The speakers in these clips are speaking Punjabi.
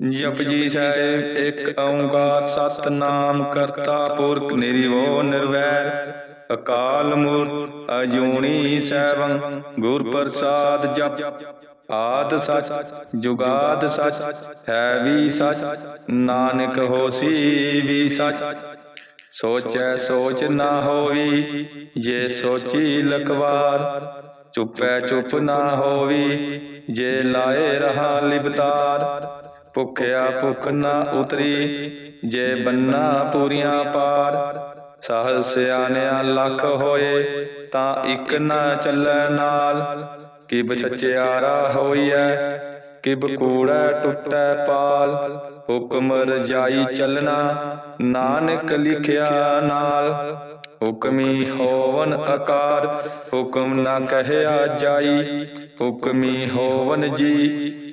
ਜਪਜੀ ਸਾਹਿਬ ਇੱਕ ਓੰਕਾਰ ਸਤਨਾਮ ਕਰਤਾ ਪੁਰਖ ਨਿਰਭਉ ਨਿਰਵੈਰ। ਅਕਾਲ ਮੂਰਤ ਅਜੂਨੀ ਸੈਭੰ ਗੁਰ ਪ੍ਰਸਾਦ ਜਪ। ਆਦ ਸਚ ਜੁਗਾਦ ਸਚ ਹੈ ਵੀ ਸਚ। ਨਾਨਕ ਹੋਸੀ ਵੀ ਸਚ। ਸੋਚੈ। ਸੋਚ ਨਾ ਹੋਵੀ ਜੇ ਸੋਚੀ ਲਖਵਾਰ ਚੁੱਪੈ ਚੁੱਪ ਨਾ ਹੋਵੀ ਜੇ ਲਾਏ ਰਹਾ ਲਿਬਤਾਰ ਭੁਖਿਆ ਭੁਖ ਨਾ ਉਤਰੀ, ਜੇ ਬੰਨਾ ਪੂਰੀਆਂ ਪਾਰ, ਸਹਜ ਸਿਆਣਿਆ ਲੱਖ ਹੋਏ, ਤਾਂ ਇੱਕ ਨਾ ਚੱਲੈ ਨਾਲ। ਕਿਬ ਸਚਿਆਰਾ ਹੋਈਐ, ਕਿਬ ਕੂੜੈ ਟੁੱਟੈ ਪਾਲ। ਹੁਕਮ ਰਜਾਈ ਚੱਲਣਾ, ਨਾਨਕ ਲਿਖਿਆ ਨਾਲ। ਹੁਕਮੀ ਹੋਵਨ ਆਕਾਰ ਹੁਕਮ ਨਾ ਕਹਿਆ ਜਾਈ। ਹੁਕਮੀ ਹੋਵਨ ਜੀ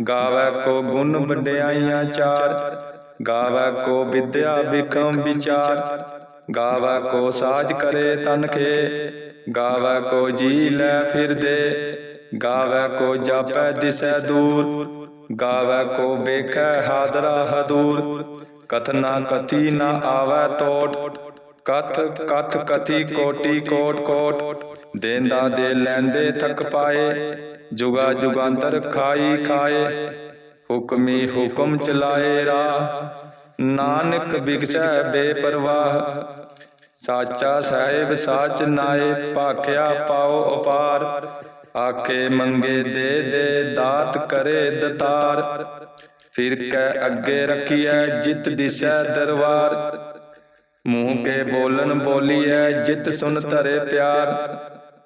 ਗਾਵੇ ਕੋ ਗੁਣ ਵਡਿਆਈਆਂ ਚਾਰ, ਗਾਵੇ ਕੋ ਵਿਦਿਆ ਵਿਕਮ ਵਿਚਾਰ, ਗਾਵੇ ਕੋ ਸਾਜ ਕਰੇ ਤਨ ਗਾਵੇ ਕੋ ਜੀ ਲੈ ਫਿਰਦੇ ਗਾਵੇ ਕੋ ਜਾਪੈ ਦਿਸੈ ਦੂਰ, ਗਾਵੇ ਕੋ ਵੇਖੈ ਹਾਦਰਾ ਹਦੂਰ ਕਥਨਾ ਕਥੀ ਨਾ ਆਵੈ ਤੋਟ, ਕਥ ਕਥ ਕਥੀ ਕੋਟੀ ਕੋਟ ਕੋਟ, ਦੇਂਦਾ ਦੇ ਲੈਂਦੇ ਥਕ ਪਾਏ ਜੁਗਾ ਜੁਗਾਂਤਰ ਖਾਈ ਖਾਏ, ਹੁਕਮੀ ਹੁਕਮ ਚਲਾਏ ਰਾ ਨਾਨਕ ਬਿਗਸੈ ਬੇਪਰਵਾਹ, ਸਾਚਾ ਸਾਹਿਬ ਸਾਚ ਨਾਏ, ਭਾਖਿਆ ਪਾਓ ਅਪਾਰ ਆਖੇ ਮੰਗੇ ਦੇ ਦੇ ਦਾਤ ਕਰੇ ਦਤਾਰ। ਫਿਰ ਕੈ ਅੱਗੇ ਰਖੀਐ ਜਿਤ ਦਿਸੈ ਦਰਬਾਰ। ਮੂੰਹ ਕੇ ਬੋਲਣ ਬੋਲੀਐ ਜਿਤ ਸੁਨ ਧਰੇ ਪਿਆਰ।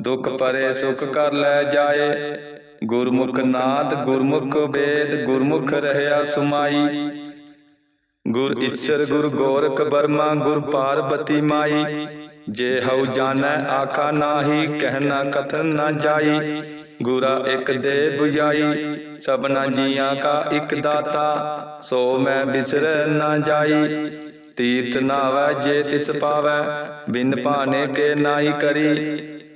ਦੁਖ ਪਰੇ ਸੁਖ ਕਰ ਲੈ ਜਾਏ। ਗੁਰਮੁਖ ਨਾਦ ਗੁਰਮੁਖ ਵੇਦ, ਗੁਰਮੁਖ ਰਹਿਆ ਸੁਮਾਈ। ਗੁਰ ਈਸ਼ਰ, ਗੁਰ ਗੋਰਖ ਬਰਮਾ ਗੁਰ ਪਾਰਬਤੀ ਮਾਈ। ਜੇ ਹਉ ਜਾਣੈ, ਆਖਾ ਨਾਹੀ ਕਹਿਣਾ ਕਥਨ ਨਾ ਜਾਈ। ਗੁਰਾ ਇਕ ਦੇ 부ਜਾਈ ਸਭਨਾ ਜੀਆਂ ਕਾ ਇਕ ਦਾਤਾ। ਸੋ ਮੈਂ ਬਿਸਰੈ ਨਾ ਜਾਈ। ਤੀਰਥ ਨਾਵੈ, ਜੇ ਤਿਸ ਪਾਵੈ, ਬਿਨ ਭਾਣੇ ਕੇ ਨਾਹੀ ਕਰੀ।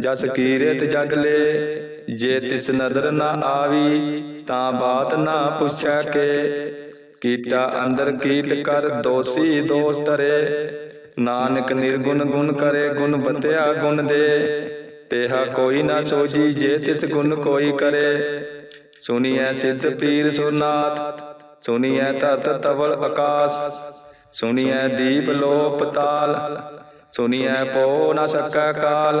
ਜਸ ਕੀਰਤ ਜਗ ਲੈ, ਜੇ ਤਿਸ ਨਦਰ ਨਾ ਆਵੀ, ਤਾਂ ਬਾਤ ਨਾ ਪੁੱਛੈ ਕੇ। ਕੀਟਾ ਅੰਦਰ ਕੀਟ ਕਰ, ਦੋਸੀ ਦੋਸ ਧਰੇ। ਨਾਨਕ ਨਿਰਗੁਣ ਗੁਣ ਕਰੇ, ਗੁਣ ਬਤਿਆ ਗੁਣ ਦੇ। ਤੇਹਾ ਕੋਈ ਨਾ ਸੋਜੀ ਜੇ ਤਿਸ ਗੁਣ ਕੋਈ ਕਰੇ। ਸੁਨੀਐ ਸਿੱਧ ਪੀਰ ਸੁਰਨਾਥ, ਸੁਨੀਐ ਧਰਤ ਤਵਲ ਆਕਾਸ। ਸੁਨੀਐ ਦੀਪ ਲੋਪ ਤਾਲ, ਸੁਨੀਐ ਪੋ ਨਾ ਸਕੈ ਕਾਲ।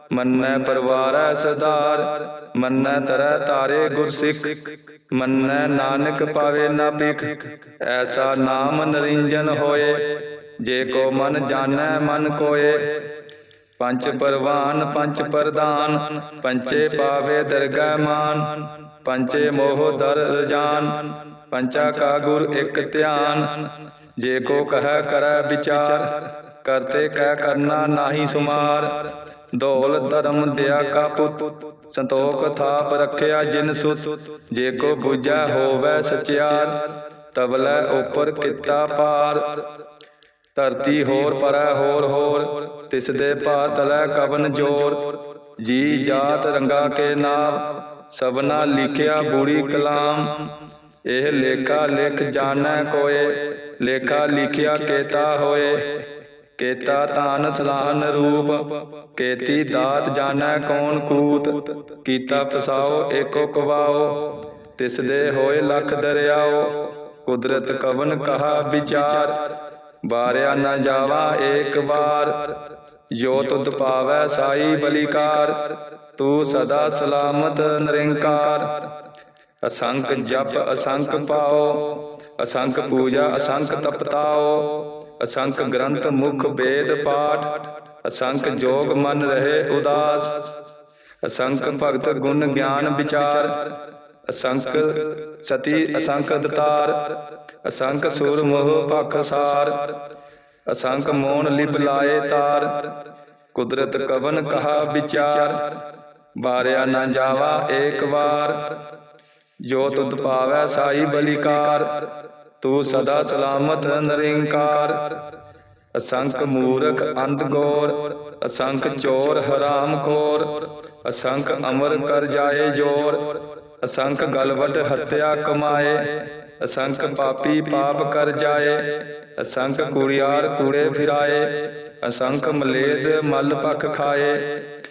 ਮੰਨੈ ਪਰਵਾਰੈ ਸਦਾਰ ਮੰਨੈ ਤਰੈ ਤਾਰੇ ਗੁਰਸਿੱਖ, ਮੰਨੈ ਨਾਨਕ ਪਾਵੇ ਨਾ ਭਿਖ, ਐਸਾ ਨਾਮ ਨਰਿੰਜਨ ਹੋਏ, ਜੇ ਕੋ ਮਨ ਜਾਣੈ ਮਨ ਕੋਏ। ਪੰਜ ਪਰਵਾਨ, ਪੰਜ ਪ੍ਰਦਾਨ ਪੰਚੇ ਪਾਵੇ ਦਰਗਹਿ ਮਾਨ ਪੰਚੇ ਮੋਹ ਦਰ ਰਜਾਨ ਪੰਚਾ ਕਾ ਗੁਰ ਇੱਕ ਧਿਆਨ। ਜੇ ਕੋ ਕਹੈ ਕਰੈ ਵਿਚਾਰ, ਕਰਤੇ ਕਹਿ ਕਰਨਾ ਨਾਹੀ ਸੁਮਾਰ ਦੌਲ ਧਰਮ ਦਿਆ ਕਾ ਪੁੱਤ। ਸੰਤੋਖ ਥਾਪ ਰੱਖਿਆ ਜਿਨ ਸੁਤ। ਜੇ ਕੋ ਬੁਝੈ ਹੋਵੇ ਸਚਿਆਰ ਤਬਲੇ ਉਪਰ ਕੀਤਾ ਪਾਰ ਧਰਤੀ ਹੋਰ ਪਰੈ ਹੋਰ ਹੋਰ। ਤਿਸ ਦੇ ਭਾ ਤਲੈ ਕਵਨ ਜੋਰ। ਜੀ ਜਾਤ ਰੰਗਾ ਕੇ ਨਾਮ। ਸਭਨਾ ਲਿਖਿਆ ਬੂੜੀ ਕਲਾਮ। ਇਹ ਲੇਖਾ ਲਿਖ ਜਾਣੈ ਕੋਏ। ਲੇਖਾ ਲਿਖਿਆ ਕੇਤਾ ਹੋਏ। ਕੇਤਾ ਤਾਨ ਸਲਾਨ ਰੂਪ, ਕੇਤੀ ਦਾਤ ਜਾਣੈ ਕੌਣ ਕੂਤ, ਕੀਤਾ ਫਸਾਓ ਏਕੋ ਕਵਾਓ ਤਿਸ ਦੇ ਹੋਏ ਲਖ ਦਰਿਆਓ, ਕੁਦਰਤ ਕਵਨ ਕਹਾ ਵਿਚਾਰ, ਬਾਰਿਆ ਨਾ ਜਾਵਾ ਏਕ ਵਾਰ, ਜੋ ਤੁਧ ਪਾਵੈ ਸਾਈ ਬਲੀਕਾਰ, ਤੂੰ ਸਦਾ ਸਲਾਮਤ ਨਿਰੰਕਾਰ। ਅਸੰਖ ਜਪ ਅਸੰਖ ਪਾਓ ਅਸੰਖ ਪੂਜਾ ਅਸੰਖ ਤਪਤਾਓ ਅਸੰਖ ਗ੍ਰੰਥ ਮੁਖ ਵੇਦ ਪਾਠ, ਅਸੰਖ ਜੋਗ ਮਨ ਰਹੇ ਉਦਾਸ, ਅਸੰਖ ਭਗਤ ਗੁਣ ਗਿਆਨ ਵਿਚਾਰ, ਅਸੰਖ ਸਤੀ ਅਸੰਖ ਦਤਾਰ, ਅਸੰਖ ਸੁਰ ਮੋਹ ਪਖ ਸਾਰ, ਅਸੰਖ ਮੋਨ ਲਿਪ ਲਾਏ ਤਾਰ, ਕੁਦਰਤ ਕਵਨ ਕਹਾ ਵਿਚਾਰ, ਵਾਰਿਆ ਨਾ ਜਾਵਾ ਏਕ ਵਾਰ ਜੋ ਤੁਧ ਪਾਵੈ ਸਾਈ ਬਲਿਕਾਰ ਤੂੰ ਸਦਾ ਸਲਾਮਤ ਨਿਰੰਕਾਰ। ਅਸੰਖ ਮੂਰਖ ਅੰਧ ਗੋਰ। ਅਸੰਖ ਚੋਰ ਹਰਾਮ ਖੋਰ। ਅਸੰਖ ਅਮਰ ਕਰ ਜਾਏ ਜੋਰ। ਅਸੰਖ ਗਲਵਟ ਹੱਤਿਆ ਕਮਾਏ। ਅਸੰਖ ਪਾਪੀ ਪਾਪ ਕਰ ਜਾਏ। ਅਸੰਖ ਕੁੜਿਆਰ ਕੂੜੇ ਫਿਰਾਏ। ਅਸੰਖ ਮਲੇਜ ਮਲ ਪਖ ਖਾਏ।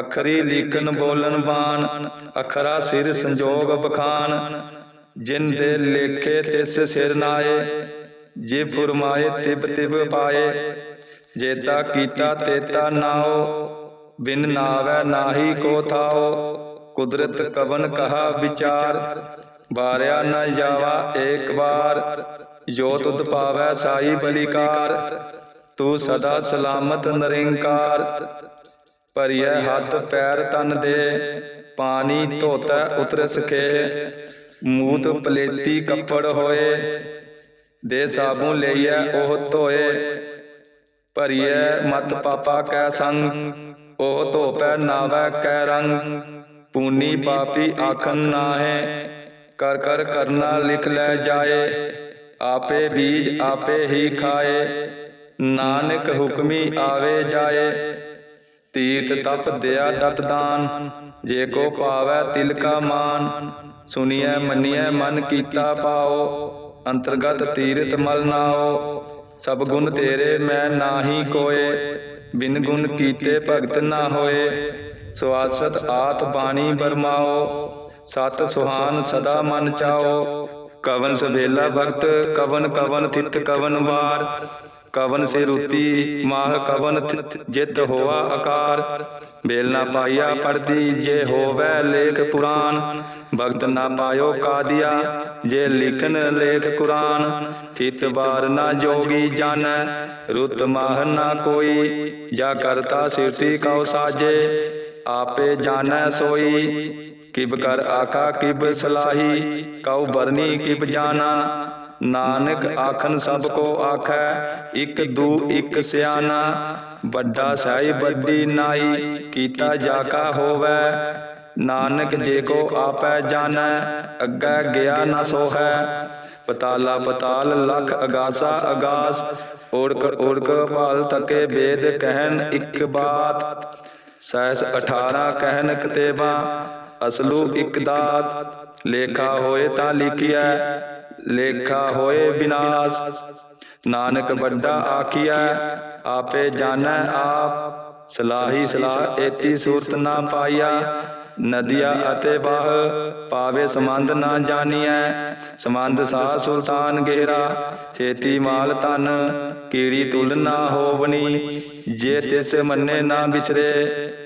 ਅਖਰੀ ਲਿਖਨ ਬੋਲਨ ਬਾਣ, ਅਖਰਾ ਸਿਰ ਸੰਜੋਗ ਬਖਾਨ। ਜਿਨ ਦੇ ਲੇਖੇ ਤਿਸ ਸਿਰ ਨਾਏ, ਜੇ ਫੁਰਮਾਏ ਤਿਬ ਤਿਬ ਪਾਏ। ਜੇਤਾ ਕੀਤਾ ਤੇਤਾ ਨਾਓ, ਬਿਨ ਨਾਵੈ ਨਾਹੀ ਕੋ ਥਾਓ। ਕੁਦਰਤ ਕਵਨ ਕਹਾ ਵਿਚਾਰ, ਵਾਰਿਆ ਨ ਜਾਵਾ ਏਕ ਵਾਰ। ਜੋ ਤੁਧ ਪਾਵੈ ਸਾਈ ਬਲਿਕਾਰ, ਤੂੰ ਸਦਾ ਸਲਾਮਤ ਨਿਰੰਕਾਰ। ਭਰੀਐ ਹੱਥ ਪੈਰ ਤਨ ਦੇ ਪਾਣੀ ਧੋਤੈ ਉਤਰ ਸਕੇ ਮੂਤ ਪਲੇਤੀ ਕੱਪੜ ਹੋਏ। ਦੇ ਸਾਬੂ ਲਈਐ ਉਹ ਧੋਏ। ਭਰੀਐ ਮਤ ਪਾਪਾ ਕੈ ਸੰਗ। ਉਹ ਧੋਪੈ ਨਾਵੈ ਕੈ ਰੰਗ। ਪੂਨੀ ਪਾਪੀ ਆਖਨ ਨਾਹੇ। ਕਰ ਕਰ ਕਰਨਾ ਲਿਖ ਲੈ ਜਾਏ। ਆਪੇ ਬੀਜ ਆਪੇ ਹੀ ਖਾਏ। ਨਾਨਕ ਹੁਕਮੀ ਆਵੇ ਜਾਏ। ਤੀਰਥ ਤਪ ਦਿਆ ਦਤ ਦਾਨ, ਜੇ ਕੋ ਪਾਵੈ ਤਿਲ ਕਾ ਮਾਨ। ਸੁਨੀਐ, ਮੰਨੀਐ, ਮਨ ਕੀਤਾ ਪਾਓ, ਅੰਤਰਗਤ ਤੀਰਥ ਮਲ ਨਾਓ। ਸਭ ਗੁਣ ਤੇਰੇ ਮੈਂ ਨਾਹੀ ਕੋਏ, ਬਿਨ ਗੁਣ ਕੀਤੇ ਭਗਤ ਨਾ ਹੋਏ। ਸਵਾਸਤ ਆਤ ਬਾਣੀ ਬਰਮਾਓ, ਸਤ ਸੁਹਾਨ ਸਦਾ ਮਨ ਚਾਓ। ਕਵਨ ਸਵੇਲਾ ਭਗਤ, ਕਵਨ ਕਵਨ ਤਿਤ ਕਵਨ ਵਾਰ। ਕਵਨ ਸੇ ਰੁਤੀ ਮਾਹ ਕਵਨ ਜਿਤ ਹੋਆ ਆਕਾਰ। ਬੇਲ ਨਾ ਪਾਈਆ ਪੜਦੀ ਜੇ ਹੋਵੇ ਲੇਖ ਪੁਰਾਨ ਭਗਤ ਨਾ ਪਾਇਓ ਕਾਦੀਆ ਜੇ ਲਿਖਨ ਲੇਖ ਕੁਰਾਨ ਥਿਤ ਬਾਰ ਨਾ ਜੋਗੀ ਜਾਣੈ ਰੁਤ ਮਾਹ ਨਾ ਕੋਈ ਜਾ ਕਰਤਾ ਸਿਰਤੀ ਕਉ ਸਾਜੇ ਆਪੇ ਜਾਣੈ ਸੋਈ। ਕਿਬ ਕਰ ਆਖਾ ਕਿਬ ਸਲਾਹੀ। ਕਉ ਬਰਨੀ ਕਿਬ ਜਾਣਾ। ਨਾਨਕ ਆਖਨ ਸਭ ਕੋ ਆਖੈ, ਇੱਕ ਦੂ, ਇਕ ਸਿਆਣਾ, ਵੱਡਾ ਸਾਈ ਵੱਡੀ ਨਾਈ, ਕੀਤਾ ਜਾ ਕਾ ਹੋਵੈ। ਨਾਨਕ ਜੇ ਕੋ ਆਪੈ ਜਾਣੈ, ਅੱਗੇ ਗਿਆ ਨਾ ਸੋਹੈ। ਪਤਾਲਾ ਪਤਾਲ ਲਖ ਅਗਾਸਾ ਅਗਾਸ, ਓੜਕ ਓੜਕ ਭਾਲ ਤਕੇ ਵੇਦ ਕਹਿਨ ਇੱਕ ਬਾਤ। ਸਹਿਸ 18 ਕਹਿਨ ਕਤੇਬਾ, ਅਸਲੂ ਇੱਕ ਦਾਤ, ਲੇਖਾ ਹੋਏ ਤਾਂ ਲਿਖਿਆ ਲੇਖਾ ਹੋਏ ਵਿਨਾਸ਼ ਨਾਨਕ ਵੱਡਾ ਆਖਿਆ ਆਪੇ ਜਾਣੈ ਆਪ। ਸਲਾਹੀ ਸਲਾਹ ਏਤੀ ਸੂਰਤ ਨਾ ਪਾਈਆ ਨਦੀਆ ਅਤੇ ਬਾਹ ਪਾਵੇ ਸੰਬੰਧ ਨਾ ਜਾਣੀਐ। ਸੰਬੰਧ ਸਾ ਸੁਲਤਾਨ ਗਹਿਰਾ, ਛੇਤੀ ਮਾਲ ਤਨ ਕੀੜੀ ਤੁਲ ਨਾ ਹੋਵਣੀ ਜੇ ਤਿਸ ਮੰਨੇ ਨਾ ਵਿਚਰੇ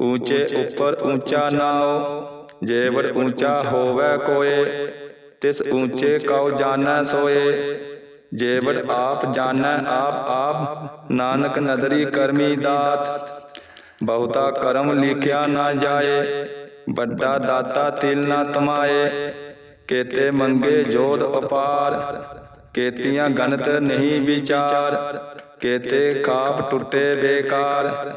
ਊਚੇ ਉੱਪਰ ਉੱਚਾ ਨਾਉ ਜੇਵੜ ਉੱਚਾ ਹੋਵੇ ਕੋਏ ਤਿਸ ਊਚੇ ਕਉ ਜਾਣੈ ਸੋਏ। ਜੇਵੜ ਆਪ ਜਾਣੈ ਆਪ ਆਪ ਨਾਨਕ ਨਦਰੀ ਕਰਮੀ ਦਾਤ। ਬਹੁਤਾ ਕਰਮ ਲਿਖਿਆ ਨਾ ਜਾਏ। ਵੱਡਾ ਦਾਤਾ ਤਿਲ ਨਾ ਤਮਾਏ। ਕੇਤੇ ਮੰਗੇ ਜੋਧ ਅਪਾਰ। ਕੇਤੀਆਂ ਗਣਤ ਨਹੀਂ ਵਿਚਾਰ। ਕੇਤੇ ਖਾਪ ਟੁੱਟੇ ਬੇਕਾਰ।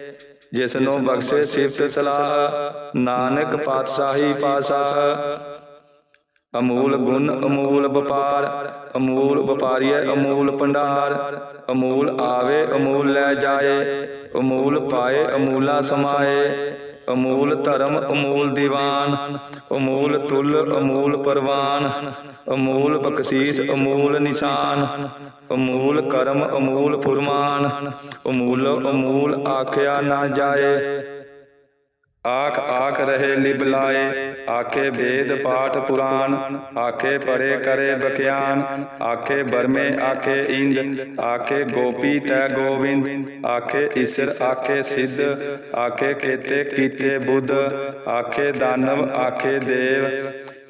ਜਿਸਨੂੰ ਬਖਸ਼ੇ ਸਿਫਤ ਸਲਾਹ ਨਾਨਕ ਪਾਤਸ਼ਾਹੀ ਪਾਤਸ਼ਾਹ ਅਮੂਲ ਗੁਣ ਅਮੂਲ ਵਪਾਰ ਅਮੂਲ ਵਪਾਰੀਏ ਅਮੂਲ ਭੰਡਾਰ। ਅਮੂਲ ਆਵੇ ਅਮੂਲ ਲੈ ਜਾਏ। ਅਮੂਲ ਪਾਏ ਅਮੂਲਾ ਸਮਾਏ। ਅਮੂਲ ਧਰਮ, ਅਮੂਲ ਦੀਵਾਨ। ਅਮੂਲ ਤੁਲ, ਅਮੂਲ ਪਰਵਾਨ। ਅਮੂਲ ਬਖਸ਼ੀਸ, ਅਮੂਲ ਨਿਸ਼ਾਨ। ਅਮੂਲ ਕਰਮ, ਅਮੂਲ ਫੁਰਮਾਨ। ਅਮੂਲ ਅਮੂਲ ਆਖਿਆ ਨਾ ਜਾਏ। ਆਖ ਆਖ ਰਹੇ ਲਿਬ ਲਾਏ ਆਖੇ ਵੇਦ ਪਾਠ ਪੁਰਾਣ ਆਖੇ ਪੜੇ ਕਰੇ ਬਖਿਆਨ ਆਖੇ ਬਰਮੇ ਆਖੇ ਇੰਦ ਆਖੇ ਗੋਪੀ ਤੈ ਗੋਵਿੰਦ ਆਖੇ ਈਸ਼ਰ ਆਖੇ ਸਿੱਧ ਆਖੇ ਕੇਤੇ ਕੀਤੇ ਬੁੱਧ ਆਖੇ ਦਾਨਵ ਆਖੇ ਦੇਵ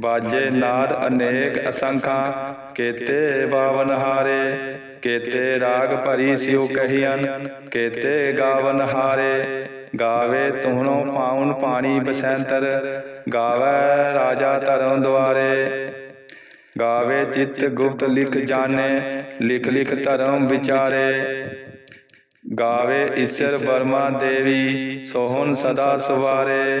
ਬਾਜੇ ਨਾਦ ਅਨੇਕ ਅਸੰਖਾਂ, ਕੇਤੇ ਬਾਵਨ ਹਾਰੇ, ਕੇਤੇ ਰਾਗ ਭਰੀ ਸਿਉ ਕਹੀਨ ਕੇਤੇ ਗਾਵਨ ਹਾਰੇ। ਗਾਵੇ ਤੁਹਨੋ ਪਾਉਨ ਪਾਣੀ ਬਸੰਤਰ, ਗਾਵੇ ਰਾਜਾ ਧਰਮ ਦੁਆਰੇ। ਗਾਵੇ ਚਿੱਤ ਗੁਪਤ ਲਿਖ ਜਾਣੇ, ਲਿਖ ਲਿਖ ਧਰਮ ਵਿਚਾਰੇ। ਗਾਵੇ ਈਸ਼ਰ ਬਰਮਾ ਦੇਵੀ, ਸੋਹਣ ਸਦਾ ਸੁਵਾਰੇ।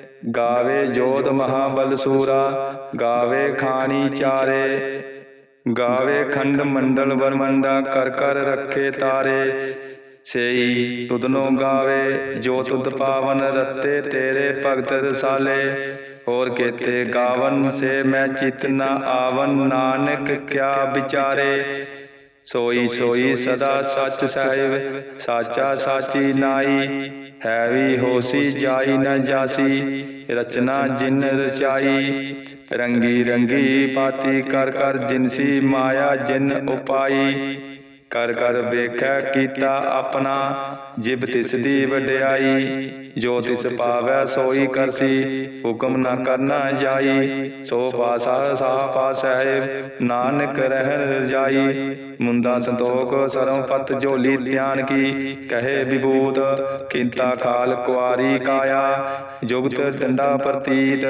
ਗਾਵੇ ਜੋਤ ਮਹਾਬਲ ਸੂਰਾ, ਗਾਵੇ ਖਾਣੀ ਚਾਰੇ। ਗਾਵੇ ਖੰਡ ਮੰਡਲ ਵਰਮੰਡਾ, ਕਰ ਕਰ ਰੱਖੇ ਤਾਰੇ। ਸੇਈ ਤੁਧਨੋ ਗਾਵੇ ਜੋ ਤੁਧ ਪਾਵਨ, ਰਤੇ ਤੇਰੇ ਭਗਤ ਰਸਾਲੇ। ਹੋਰ ਕੇਤੇ ਗਾਵਨ ਸੇ ਮੈਂ ਚਿਤ ਨ ਆਵਨ, ਨਾਨਕ ਕਿਆ ਵਿਚਾਰੇ। ਸੋਈ ਸੋਈ ਸਦਾ ਸੱਚ ਸਾਹਿਬ ਸਾਚਾ ਸਾਚੀ ਨਾਈ। ਹੈ ਵੀ ਹੋਸੀ ਜਾਈ ਨ ਜਾਸੀ। ਰਚਨਾ ਜਿਨ ਰਚਾਈ। ਰੰਗੀ ਰੰਗੀ ਪਾਤੀ ਕਰ ਕਰ ਜਿਨਸੀ ਮਾਇਆ ਜਿਨ ਉਪਾਈ। ਕਰ ਕਰ ਵੇਖੈ ਕੀਤਾ ਆਪਣਾ, ਜਿਬ ਤਿਸ ਦੀ ਵਡਿਆਈ, ਜੋ ਤਿਸ ਪਾਵੈ ਸੋਈ ਕਰਸੀ, ਹੁਕਮ ਨਾ ਕਰਨਾ ਜਾਈ, ਸੋ ਪਾਸਾ ਸਾ ਪਾਸਹਿ ਨਾਨਕ ਰਹਿ ਰਜਾਈ ਮੁੰਦਾ ਸੰਤੋਖ ਸਰਮ ਪਤ ਝੋਲੀ ਧਿਆਨ ਕੀ, ਕਹੇ ਵਿਭੂਤ, ਕਿੰਤਾ ਖਾਲ ਕੁਆਰੀ ਕਾਇਆ। ਜੁਗਤ ਡੰਡਾ ਪ੍ਰਤੀਤ,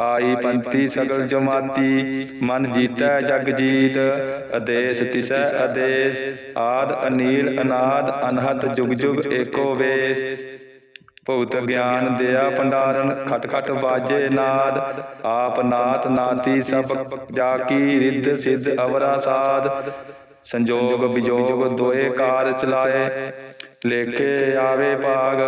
ਆਈ ਪੰਤੀ ਸਗਲ ਜਮਾਤੀ। ਮਨ ਜੀਤੈ ਜਗ ਜੀਤ, ਅਦੇਸ ਤਿਸੈ ਅਦੇਸ। ਆਦ, ਅਨੀਲ, ਅਨਾਦ ਅਨਹਤ ਜੁਗ ਜੁਗ, ਏਕੋ ਵੇਸ। ਭਉਤ ਗਿਆਨ ਦਿਆ ਭੰਡਾਰਨ, ਖਟ ਖਟ ਬਾਜੇ ਨਾਦ। ਆਪ ਨਾਤ ਨਾਤੀ ਸਭ ਜਾ ਕੀ ਰਿੱਧ, ਸਿੱਧ, ਅਵਰਾ ਸਾਧ ਸੰਜੋਗ ਵਿਜੋਗ ਦੋਏ ਕਾਰ ਚਲਾਏ। ਲੇਖੇ ਆਵੇ ਭਾਗ।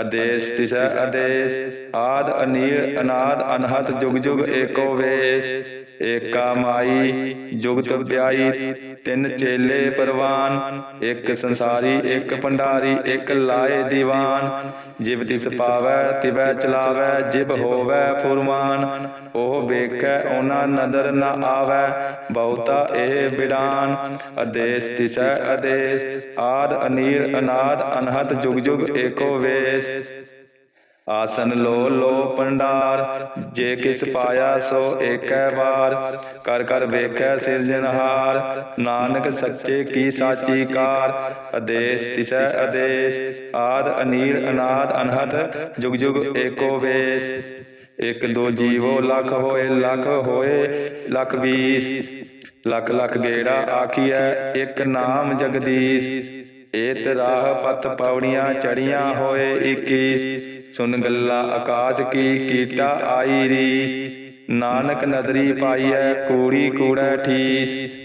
ਅਦੇਸ ਤਿਸੈ ਅਦੇਸ ਆਦ ਅਨੀਲ ਅਨਾਦ ਅਨਹਤ ਜੁਗ ਜੁਗ ਏਕੋ ਵੇਸ, ਏਕਾ ਮਾਈ ਜੁਗਤ ਧਿਆਈ ਤਿੰਨ ਚੇਲੇ ਪਰਵਾਨ, ਇੱਕ ਸੰਸਾਰੀ, ਇੱਕ ਭੰਡਾਰੀ, ਇੱਕ ਲਾਏ ਦੀਵਾਨ। ਜਿਵ ਤਿਸ ਪਾਵੈ, ਤਿਵੈ ਚਲਾਵੈ ਜਿਬ ਹੋਵੈ ਫੁਰਮਾਨ, ਉਹ ਵੇਖੈ, ਉਹਨਾਂ ਨਦਰ ਨ ਆਵੈ, ਬਹੁਤਾ ਇਹ ਬਿਡਾਨ ਅਦੇਸ ਤਿਸੈ ਅਦੇਸ ਆਦ ਅਨੀਲ ਅਨਾਦ ਅਨਹਤ ਜੁਗ ਜੁਗ ਏਕੋ ਵੇਸ ਆਸਨ ਲੋ ਲੋ ਪੰਡਾਰ, ਜੇ ਕਿਸ ਪਾਇਆ ਸੋ ਏਕੈ ਵਾਰ। ਕਰ ਕਰ ਵੇਖੈ ਸਿਰਜਨਹਾਰ ਨਾਨਕ ਸੱਚੇ ਕੀ ਸਾਚੀ ਕਾਰ। ਅਦੇਸ ਤਿਸੈ ਅਦੇਸ, ਆਦ ਅਨੀਲ ਅਨਾਦ ਅਨਹਤ ਜੁਗ ਜੁਗ ਏਕੋ ਵੇਸ। ਇਕ ਦੋ ਜੀਵੋ ਲੱਖ ਹੋਏ ਲੱਖ ਹੋਏ, ਲੱਖ ਵੀਸ। ਲੱਖ ਲੱਖ ਗੇੜਾ ਆਖੀਐ, ਇੱਕ ਨਾਮ ਜਗਦੀਸ਼। ਏਤ ਰਾਹ ਪਤ ਪੌੜੀਆਂ ਚੜੀਆਂ ਹੋਏ 21 ਸੁਨ ਗੱਲਾਂ ਆਕਾਸ਼ ਕੀ ਕੀਟਾ ਆਈ ਰੀਸ। ਨਾਨਕ ਨਦਰੀ ਪਾਈਐ ਕੂੜੀ ਕੂੜੈ ਠੀਸ।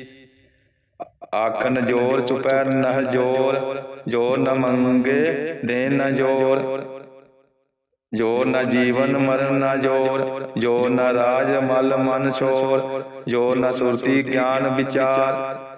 ਆਖਨ ਜੋਰ ਚੁਪੈ ਨਹ ਜੋਰ ਜੋਰ ਨ ਮੰਗੇ ਦੇ ਨ ਜੋਰ। ਜੋਰ ਨ ਜੀਵਨ ਮਰਨ ਨ ਜੋਰ ਜੋਰ ਨ ਰਾਜ ਮਲ ਮਨ ਛੋਰ। ਜੋਰ ਨ ਸੁਰਤੀ ਗਿਆਨ ਵਿਚਾਰ।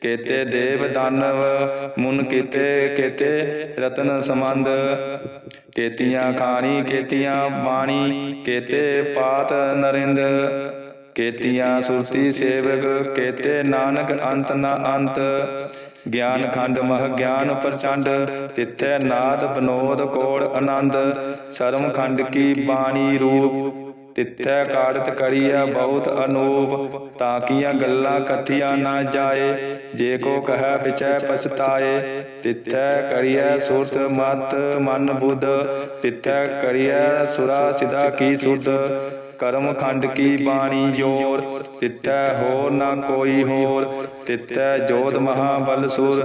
ਕੇਤੇ ਦੇਵ ਦਾਨਵ, ਮੁਨ ਕੀਤੇ ਕੇਤੇ ਰਤਨ ਸੰਬੰਧ। ਕੇਤੀਆਂ ਖਾਣੀ, ਕੇਤੀਆਂ ਬਾਣੀ, ਕੇਤੇ ਪਾਤ ਨਰਿੰਦ। ਕੇਤੀਆਂ ਸੁਰਤੀ ਸੇਵਕ, ਕੇਤੇ ਨਾਨਕ ਅੰਤ ਨਾ ਅੰਤ। ਗਿਆਨ ਖੰਡ ਮਹ ਗਿਆਨ ਪ੍ਰਚੰਡ, ਤਿੱਥੈ ਨਾਦ ਬਨੋਦ ਕੋੜ ਆਨੰਦ। ਸਰਮ ਖੰਡ ਕੀ ਬਾਣੀ ਰੂਪ ਤਿੱਥੈ ਕਾੜਤ ਕਰੀਐ ਬਹੁਤ ਅਨੂਪ, ਤਾਂ ਕੀਆਂ ਗੱਲਾਂ ਕਥੀਆਂ ਨਾ ਜਾਏ। ਜੇ ਕੋ ਕਹੈ ਵਿਚੈ ਪਛਤਾਏ, ਤਿੱਥੈ ਕਰੀਐ ਸੁਰਤ ਮਤ ਮਨ ਬੁੱਧ। ਤਿੱਥੈ ਕਰੀਐ ਸੁਰਾ ਸਿਧਾ ਕੀ ਸੁਧ, ਕਰਮ ਖੰਡ ਕੀ ਬਾਣੀ ਜੋਰ। ਤਿੱਥੈ ਹੋਰ ਨਾ ਕੋਈ ਹੋਰ, ਤਿੱਥੈ ਜੋਤ ਮਹਾਬਲ ਸੁਰ।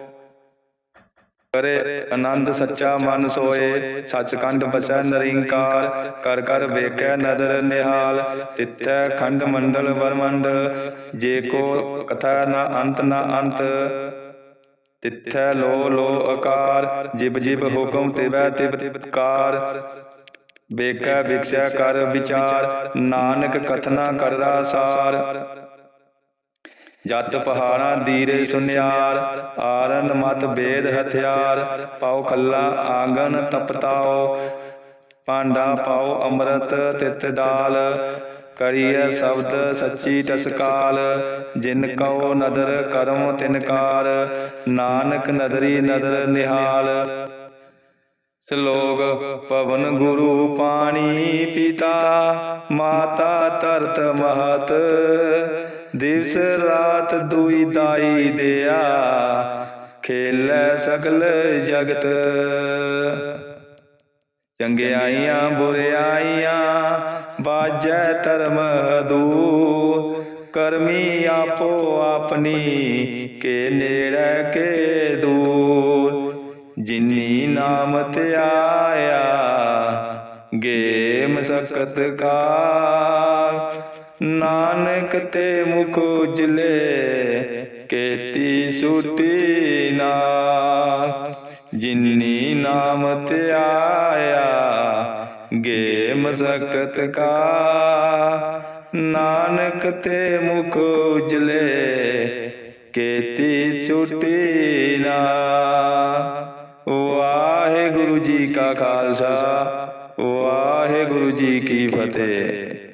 ਕਰੇ, ਆਨੰਦ ਸੱਚਾ ਮਨ ਸੋਏ, ਸੱਚਖੰਡ ਬਸੈ ਨਰਿੰਕਾਰ, ਕਰ ਕਰ ਵੇਖੈ ਨਦਰ ਨਿਹਾਲ, ਤਿੱਥੈ ਖੰਡ ਮੰਡਲ ਵਰਮੰਡ, ਜੇ ਕੋ ਕਥਾ ਨਾ ਅੰਤ ਨਾ ਅੰਤ। ਤਿੱਥੈ ਲੋ ਲੋ ਆਕਾਰ, ਜਿਬ ਜਿਬ ਹੁਕਮ ਤਿਵੈ ਤਿਬ ਤਿਬਕਾਰ। ਵੇਖੈ, ਵਿਖਸੈ, ਕਰ, ਵਿਚਾਰ, ਨਾਨਕ ਕਥਨਾ ਕਰਦਾ ਸਾਰ। ਜਤ ਪਹਾੜਾਂ ਦੀਰੇ ਸੁਨਿਆਰ, ਆਰਨ ਮਤ ਬੇਦ ਹਥਿਆਰ ਪਾਉ ਖੱਲਾ ਆਂਗਨ ਤਪਤਾਓ ਪਾਂਡਾ ਪਾਉ ਅੰਮ੍ਰਿਤ ਤਿਤ ਡਾਲ, ਕਰੀਐ ਸ਼ਬਦ ਸੱਚੀ ਟਸਕਾਲ, ਜਿਨ ਕਉ ਨਦਰ ਕਰਮ ਤਿਨਕਾਰ ਨਾਨਕ ਨਦਰੀ ਨਦਰ ਨਿਹਾਲ। ਸ਼ਲੋਕ ਪਵਨ ਗੁਰੂ ਪਾਣੀ ਪਿਤਾ, ਮਾਤਾ ਤਰਤ ਮਹਤ। ਦਿਵਸ ਰਾਤ ਦੁਈ ਦਾਈ ਦਿਆ। ਖੇਲੈ ਸਗਲ ਜਗਤ। ਚੰਗਿਆਈਆਂ ਬੁਰਿਆਈਆਂ ਬਾਜੈ ਧਰਮ ਦੂ ਕਰਮੀ ਆਪੋ ਆਪਣੀ। ਕੇ ਨੇੜੇ ਕੇ ਦੂਰ। ਜਿਨੀ ਨਾਮ ਤੇ ਆਇਆ। ਗੇ ਮਸਕਤ ਕਾ ਨਾਨਕ ਤੇ ਮੁਖ ਉਜਲੇ, ਕੇਤੀ ਸੁਟੀ ਨਾ। ਜਿਨੀ ਨਾਮ ਤੇ ਆਇਆ ਗੇ ਮਸਕਤ ਕਾ। ਨਾਨਕ ਤੇ ਮੁਖ ਉਜਲੇ, ਕੇਤੀ ਛੁਟੀ ਨਾ। ਵਾਹਿਗੁਰੂ ਜੀ ਕਾ ਖਾਲਸਾ, ਵਾਹਿਗੁਰੂ ਜੀ ਕੀ ਫਤਿਹ।